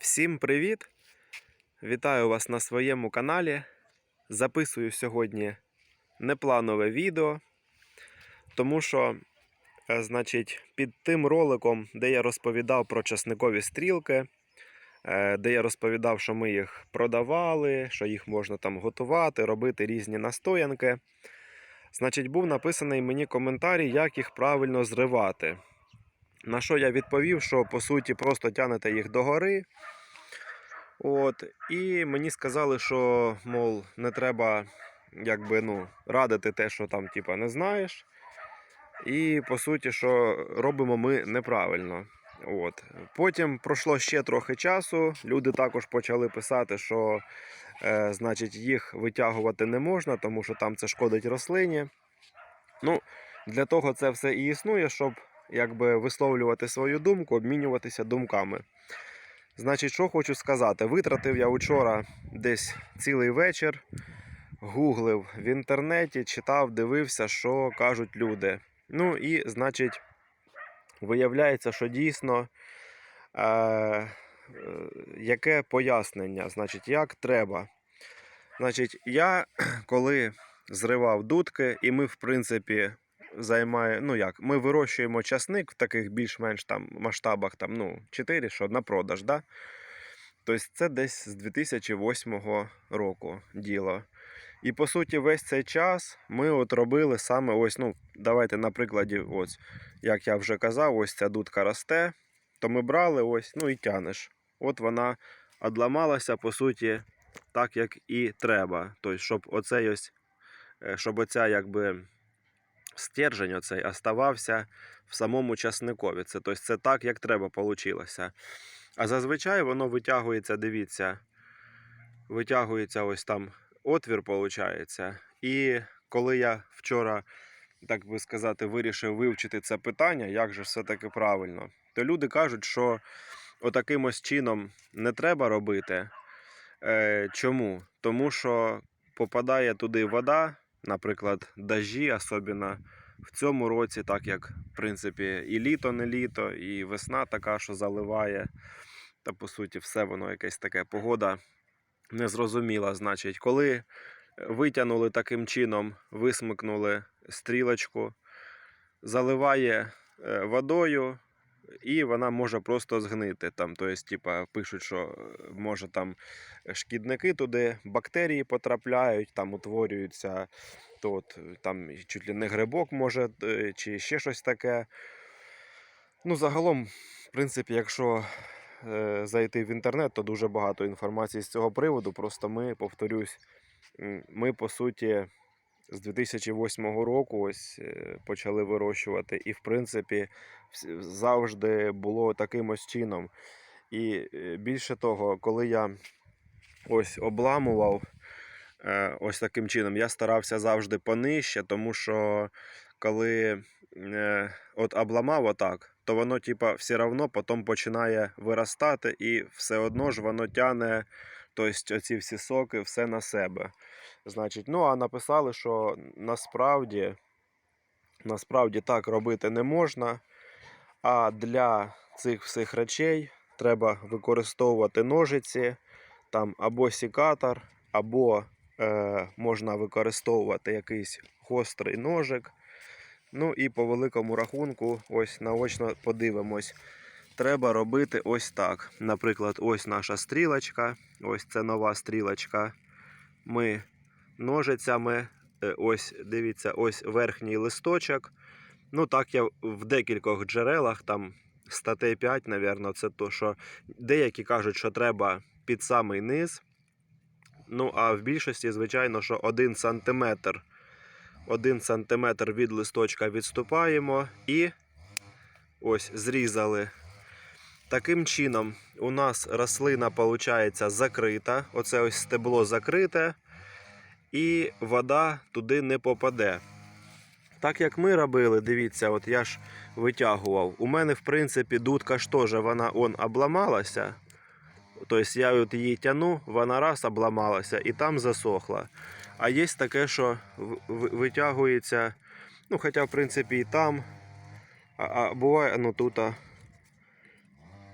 Всім привіт! Вітаю вас на своєму каналі. Записую сьогодні непланове відео, тому що, е, значить, під тим роликом, де я розповідав про часникові стрілки, е, де я розповідав, що ми їх продавали, що їх можна там готувати, робити різні настоянки. Значить, був написаний мені коментарій, як їх правильно зривати. На що я відповів, що по суті просто тянете їх догори. От, і мені сказали, що мол, не треба якби, ну, радити те, що там типа, не знаєш. І по суті, що робимо ми неправильно. От. Потім пройшло ще трохи часу. Люди також почали писати, що е, значить, їх витягувати не можна, тому що там це шкодить рослині. Ну, для того це все і існує, щоб якби висловлювати свою думку, обмінюватися думками. Значить, що хочу сказати, витратив я вчора десь цілий вечір, гуглив в інтернеті, читав, дивився, що кажуть люди. Ну і, значить, виявляється, що дійсно е, е, яке пояснення, значить, як треба. Значить, я коли зривав дудки, і ми, в принципі, займає, ну як, ми вирощуємо часник в таких більш-менш там масштабах, там, ну, 4, що на продаж, да? Тобто це десь з 2008 року діло. І по суті, весь цей час ми от робили саме ось, ну, давайте на прикладі, ось, як я вже казав, ось ця дудка росте, то ми брали ось, ну і тянеш. От вона одламалася, по суті, так, як і треба. Тобто, щоб оцей ось, е, щоб оця якби стержень оцей оставався в самому часникові. Це, тобто, це так, як треба получилося. А зазвичай воно витягується, дивіться, витягується ось там отвір, виходить. І коли я вчора, так би сказати, вирішив вивчити це питання, як же все-таки правильно, то люди кажуть, що отаким ось чином не треба робити. Е, чому? Тому що попадає туди вода, наприклад, дажі, особливо в цьому році, так як в принципі і літо не літо, і весна така, що заливає. Та по суті, все воно якесь таке погода незрозуміла. Значить, коли витягнули таким чином, висмикнули стрілочку, заливає е, водою. І вона може просто згнити. Там, тобто, типа, пишуть, що е, може там шкідники туди, бактерії потрапляють, там утворюються, то от, там чуть ли не грибок може, е, чи ще щось таке. Ну, загалом, в принципі, якщо е, зайти в інтернет, то дуже багато інформації з цього приводу. Просто ми, повторюсь, ми по суті з 2008 року ось е, почали вирощувати, і в принципі завжди було таким ось чином. І е, більше того, коли я ось обламував е, ось таким чином, я старався завжди понижче, тому що коли от обламав отак, то воно типа все одно потім починає виростати, і все одно ж воно тяне тобто, оці всі соки все на себе. Значить, ну а написали, що насправді, насправді так робити не можна. А для цих всіх речей треба використовувати ножиці, там або сікатор, або е, можна використовувати якийсь гострий ножик. Ну і по великому рахунку, ось наочно подивимось. Треба робити ось так. Наприклад, ось наша стрілочка, ось це нова стрілочка. Ми ножицями, е, ось дивіться, ось верхній листочок. Ну, так я в декількох джерелах, там статей 5, мабуть, це то, що деякі кажуть, що треба під самий низ. Ну, а в більшості, звичайно, що 1 см. 1 см від листочка відступаємо і ось зрізали. Таким чином, у нас рослина виходить закрита. Оце ось стебло закрите, і вода туди не попаде. Так як ми робили, дивіться, от я ж витягував. У мене, в принципі, дудка ж теж вона он обламалася. Тобто я от її тяну, вона раз обламалася і там засохла. А є таке, що витягується, ну, хоча, в принципі, і там. А, а буває, ну тут.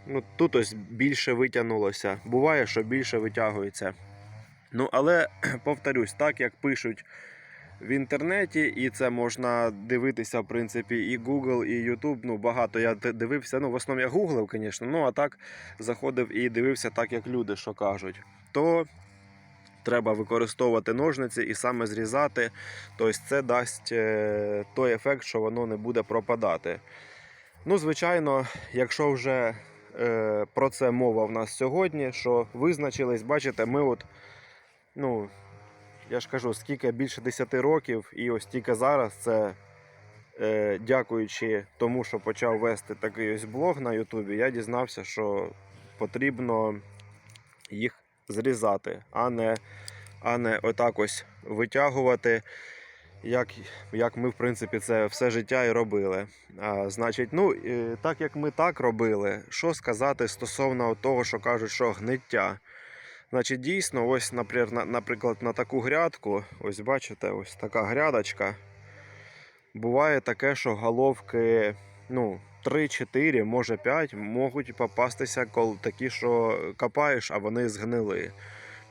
Ну, тут ось більше витягнулося. Буває, що більше витягується. Ну, але повторюсь, так як пишуть в інтернеті, і це можна дивитися, в принципі, і Google, і YouTube. Ну, багато я дивився. Ну, в основному я гуглив, звісно, ну а так заходив і дивився так, як люди що кажуть. То треба використовувати ножниці і саме зрізати. Тобто це дасть е, той ефект, що воно не буде пропадати. Ну, звичайно, якщо вже про це мова в нас сьогодні, що визначились, бачите, ми от, ну, я ж кажу, скільки більше 10 років, і ось тільки зараз це. Е, дякуючи тому, що почав вести такий ось блог на Ютубі, я дізнався, що потрібно їх зрізати, а не, а не отак ось витягувати, як, як ми, в принципі, це все життя і робили. А, значить, ну, так як ми так робили, що сказати стосовно того, що кажуть, що гниття. Значить, дійсно, ось, наприклад, на, таку грядку, ось бачите, ось така грядочка. Буває таке, що головки ну, 3-4, може 5 можуть попастися такі, що копаєш, а вони згнили.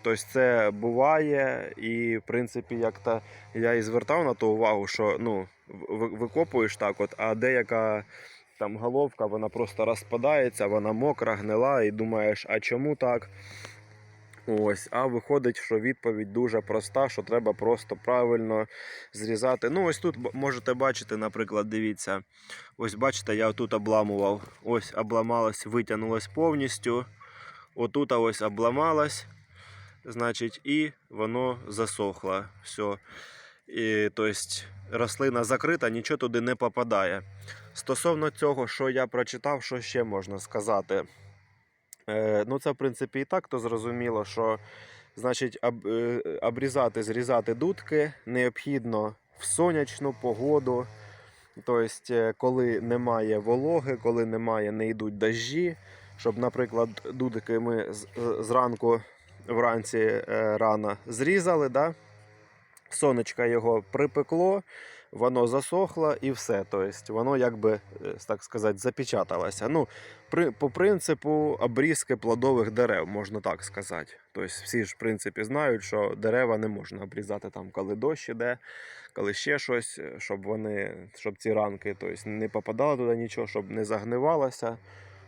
Тобто це буває, і в принципі, як та я і звертав на ту увагу, що ну, викопуєш так, от, а деяка там головка вона просто розпадається, вона мокра, гнила, і думаєш, а чому так? Ось, а виходить, що відповідь дуже проста, що треба просто правильно зрізати. Ну, ось тут можете бачити, наприклад, дивіться. Ось бачите, я тут обламував. Ось обламалось, витягнулось повністю. Отут ось обламалось. Значить, і воно засохло. Все. І, тобто, рослина закрита, нічого туди не попадає. Стосовно цього, що я прочитав, що ще можна сказати. Е, ну, це, в принципі, і так то зрозуміло, що значить, об, е, обрізати, зрізати дудки необхідно в сонячну погоду. Тобто, коли немає вологи, коли немає, не йдуть дощі, щоб, наприклад, дудки ми е, зранку вранці е, рано зрізали, да? сонечко його припекло, воно засохло і все. Тобто, воно якби, е, так сказати, запечаталося. Ну, при, по принципу обрізки плодових дерев, можна так сказати. Тобто всі ж в принципі знають, що дерева не можна обрізати там, коли дощ іде, коли ще щось, е, щоб вони, щоб ці ранки тобто, не попадало туди нічого, щоб не загнивалося.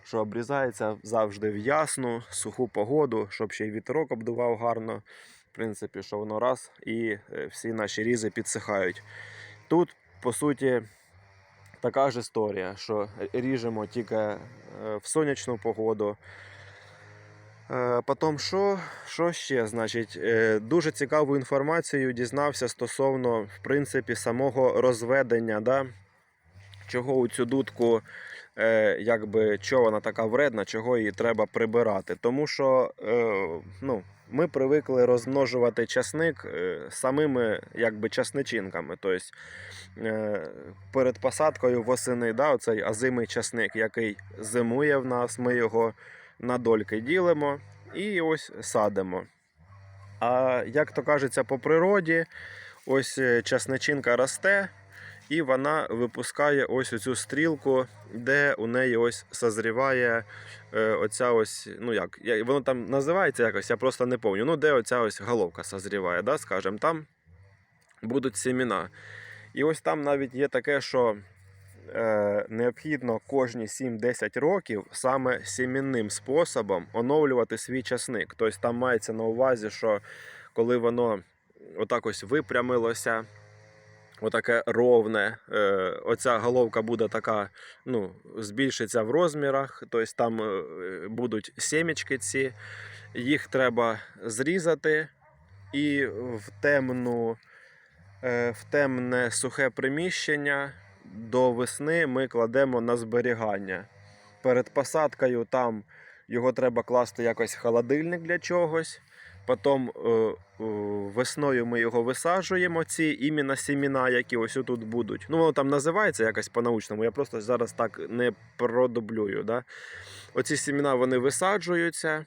Що обрізається завжди в ясну, суху погоду, щоб ще й вітерок обдував гарно. В принципі, що воно раз і е, всі наші різи підсихають. Тут, по суті, така ж історія, що ріжемо тільки е, в сонячну погоду. Е, Потім, що, що ще? Значить, дуже цікаву інформацію дізнався стосовно в принципі, самого розведення. Да? Чого у цю дудку, е, якби, чого вона така вредна, чого її треба прибирати. Тому що е, ну, ми привикли розмножувати часник е, самими якби, часничинками. Тобто, перед посадкою восени, да, оцей азимий часник, який зимує в нас, ми його на дольки ділимо і ось садимо. А як то кажеться, по природі, ось часничинка росте, і вона випускає ось оцю стрілку, де у неї ось созріває е, оця ось, ну як, воно там називається якось, я просто не пам'ятаю. Ну, де оця ось головка созріває, да, скажем, там будуть сіміна. І ось там навіть є таке, що е, необхідно кожні 7-10 років саме сімінним способом оновлювати свій часник. Тобто там мається на увазі, що коли воно отак ось випрямилося, отаке ровне, е, оця головка буде така, ну, збільшиться в розмірах, тобто там е, будуть сімечки ці, їх треба зрізати і в темну е, в темне сухе приміщення до весни ми кладемо на зберігання. Перед посадкою там його треба класти якось в холодильник для чогось. Потім е, е, весною ми його висаджуємо, ці іменно сіміна, які ось тут будуть. Ну, воно там називається якось по-научному, я просто зараз так не продублюю. Да? Оці сіміна вони висаджуються.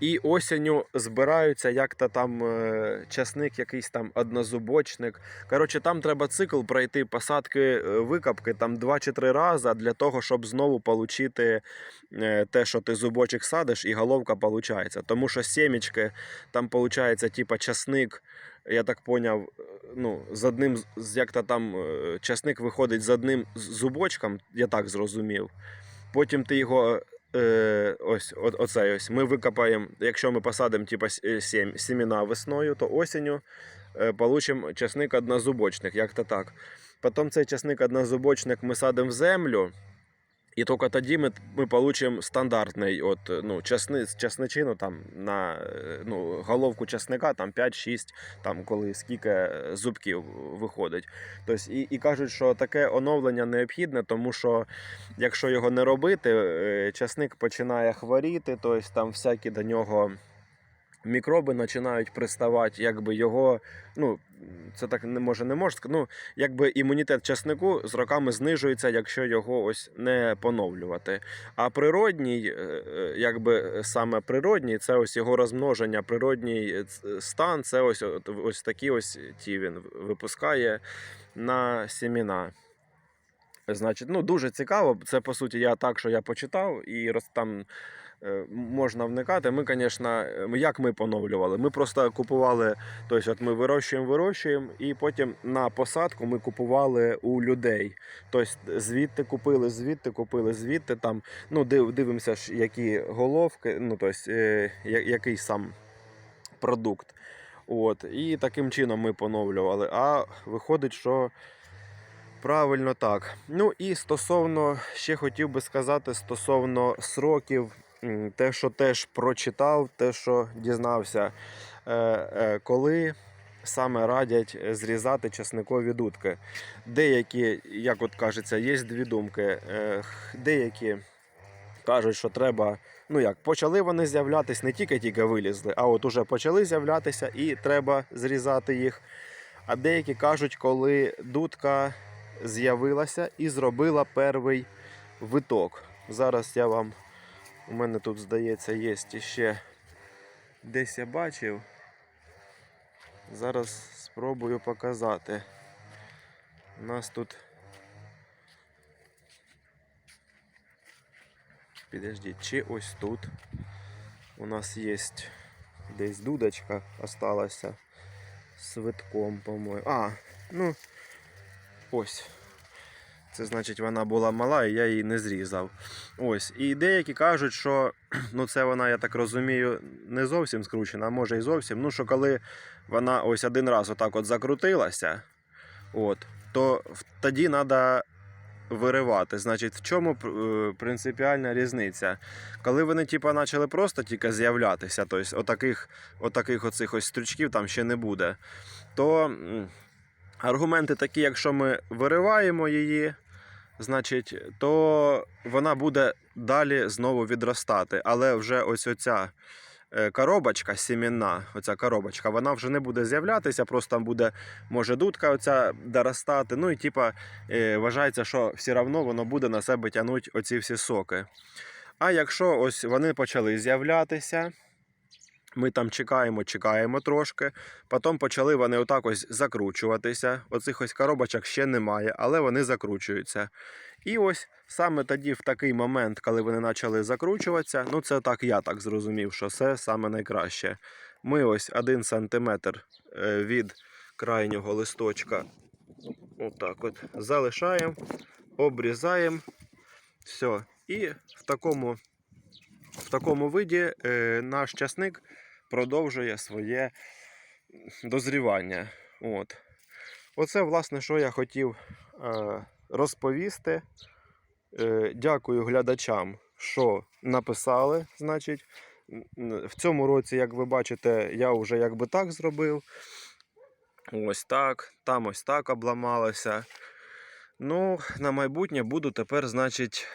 І осінню збираються як-то там е, часник, якийсь там однозубочник. Коротше, там треба цикл пройти посадки, е, викапки там два чи три рази для того, щоб знову отримати те, що ти зубочок садиш, і головка виходить. Тому що сімечки, там виходить, типа часник, я так поняв, е, ну, з одним, з- як-то там е, часник виходить з одним зубочком, я так зрозумів. Потім ти його. Е, ось о- оцей ось. Ми викопаємо, якщо ми посадимо типу, е, сім, сіміна весною, то осінню е, получимо часник однозубочник, як то так. Потім цей часник однозубочник ми садимо в землю, і тільки тоді ми, ми получимо стандартний от, ну, часни, часничину там, на е, ну, головку часника там 5-6, там, коли скільки е, зубків виходить. Тобто, і, і кажуть, що таке оновлення необхідне, тому що якщо його не робити, е, часник починає хворіти, тобто там всякі до нього мікроби починають приставати, якби його, ну, це так не може не може ну, якби імунітет часнику з роками знижується, якщо його ось не поновлювати. А природній, е, е, якби саме природній, це ось його розмноження, природній е, стан, це ось, ось такі ось ті він випускає на сіміна. Значить, ну дуже цікаво. Це по суті я так, що я почитав, і роз там е, можна вникати. Ми, звісно, як ми поновлювали? Ми просто купували, тобто, от ми вирощуємо, вирощуємо, і потім на посадку ми купували у людей. Тобто звідти купили, звідти купили, звідти там. Ну, див, дивимося, які головки, ну тобто, е, який сам продукт. От, і таким чином ми поновлювали. А виходить, що правильно так. Ну і стосовно, ще хотів би сказати, стосовно сроків, те, що теж прочитав, те, що дізнався, е, е, коли саме радять зрізати часникові дудки. Деякі, як от кажеться, є дві думки. Е, Деякі кажуть, що треба. Ну як, почали вони з'являтися, не тільки-тільки вилізли, а от уже почали з'являтися і треба зрізати їх. А деякі кажуть, коли дудка з'явилася і зробила перший виток. Зараз я вам, у мене тут, здається, є ще десь я бачив. Зараз спробую показати. У нас тут. Підождіть, чи ось тут у нас є десь дудочка осталася з витком, по-моєму. А, ну ось. Це значить вона була мала і я її не зрізав. Ось. І деякі кажуть, що ну це вона, я так розумію, не зовсім скручена, а може і зовсім. Ну, що коли вона ось один раз отак от закрутилася, от, то тоді треба виривати. Значить, в чому е, принципіальна різниця? Коли вони типа, почали просто тільки з'являтися, тобто отаких, отаких оцих ось стручків там ще не буде, то аргументи такі, якщо ми вириваємо її, значить, то вона буде далі знову відростати. Але вже ось оця е, коробочка сімінна, оця коробочка, вона вже не буде з'являтися, просто там буде, може, дудка оця доростати. Ну і типа е, вважається, що все одно воно буде на себе тягнути оці всі соки. А якщо ось вони почали з'являтися, ми там чекаємо, чекаємо трошки. Потім почали вони отак ось закручуватися. Оцих ось коробочок ще немає, але вони закручуються. І ось саме тоді, в такий момент, коли вони почали закручуватися, ну це так я так зрозумів, що це саме найкраще. Ми ось один сантиметр е, від крайнього листочка отак от залишаємо, обрізаємо. Все. І в такому, в такому виді е, наш часник продовжує своє дозрівання. От. Оце, власне, що я хотів е, розповісти. Е, дякую глядачам, що написали. Значить, в цьому році, як ви бачите, я вже якби так зробив. Ось так, там ось так обламалося. Ну, на майбутнє буду тепер, значить,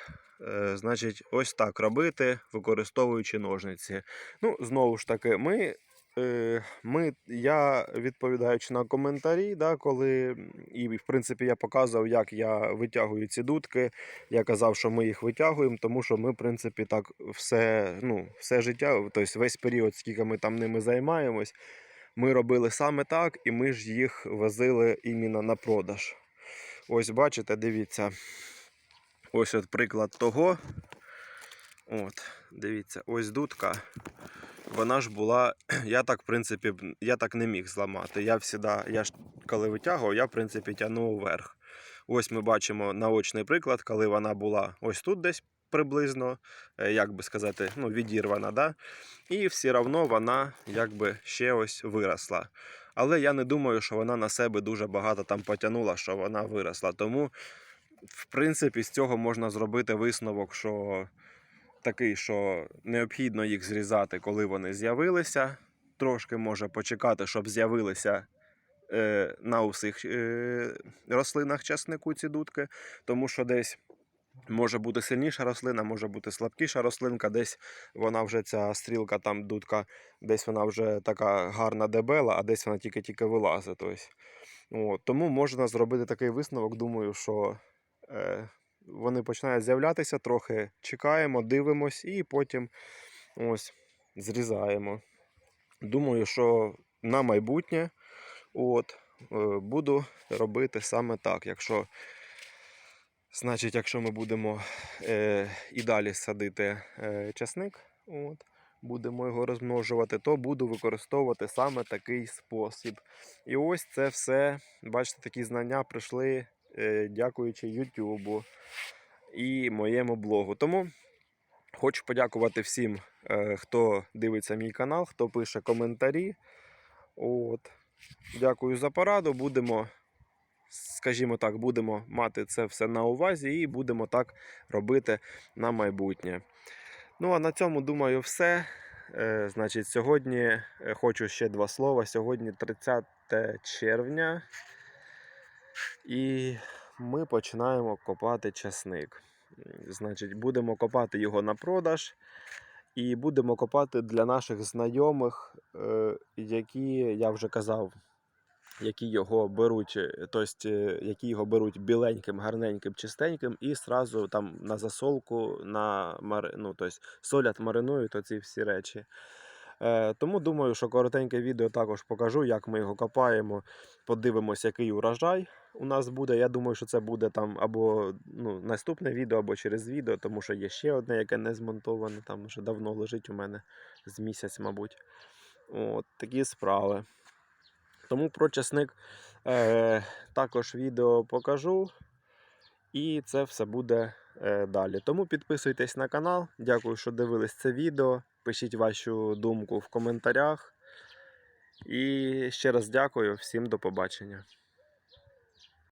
значить, ось так робити, використовуючи ножниці. Ну, знову ж таки, ми е, ми, я відповідаючи на коментарі, да, коли і в принципі я показував, як я витягую ці дудки. Я казав, що ми їх витягуємо, тому що ми, в принципі, так все, ну, все життя, тобто весь період, скільки ми там ними займаємось, ми робили саме так, і ми ж їх возили іменно на продаж. Ось бачите, дивіться. Ось от приклад того. От, дивіться, ось дудка. Вона ж була. Я так, в принципі, я так не міг зламати. Я всіда, я ж коли витягував, я в принципі тягнув вверх. Ось ми бачимо наочний приклад, коли вона була ось тут десь приблизно, е, як би сказати, ну, відірвана, да? і все одно вона якби ще ось виросла. Але я не думаю, що вона на себе дуже багато там потягнула, що вона виросла. Тому, в принципі, з цього можна зробити висновок, що такий, що необхідно їх зрізати, коли вони з'явилися. Трошки може почекати, щоб з'явилися е, на усіх е, рослинах часнику ці дудки, тому що десь. Може бути сильніша рослина, може бути слабкіша рослинка, десь вона вже ця стрілка, там дудка, десь вона вже така гарна дебела, а десь вона тільки-тільки вилазить. Тобто. Тому можна зробити такий висновок. Думаю, що вони починають з'являтися, трохи чекаємо, дивимось і потім ось зрізаємо. Думаю, що на майбутнє от, е, буду робити саме так. Якщо, значить, якщо ми будемо е, і далі садити е, часник, от, будемо його розмножувати, то буду використовувати саме такий спосіб. І ось це все, бачите, такі знання прийшли е, дякуючи Ютубу і моєму блогу. Тому хочу подякувати всім, е, хто дивиться мій канал, хто пише коментарі. От. Дякую за пораду. Будемо, скажімо так, будемо мати це все на увазі і будемо так робити на майбутнє. Ну, а на цьому, думаю, все. Е, значить, сьогодні е, хочу ще два слова. Сьогодні 30 червня. І ми починаємо копати часник. Значить, будемо копати його на продаж. І будемо копати для наших знайомих, е, які, я вже казав, які його беруть, тобто, які його беруть біленьким, гарненьким, чистеньким, і сразу там на засолку, на ну, тобто, солять, маринують оці всі речі. Тому думаю, що коротеньке відео також покажу, як ми його копаємо. Подивимось, який урожай у нас буде. Я думаю, що це буде там або ну, наступне відео, або через відео, тому що є ще одне, яке не змонтоване, там вже давно лежить у мене з місяць, мабуть. От такі справи. Тому про часник е, також відео покажу. І це все буде е, далі. Тому підписуйтесь на канал. Дякую, що дивились це відео. Пишіть вашу думку в коментарях. І ще раз дякую, всім до побачення.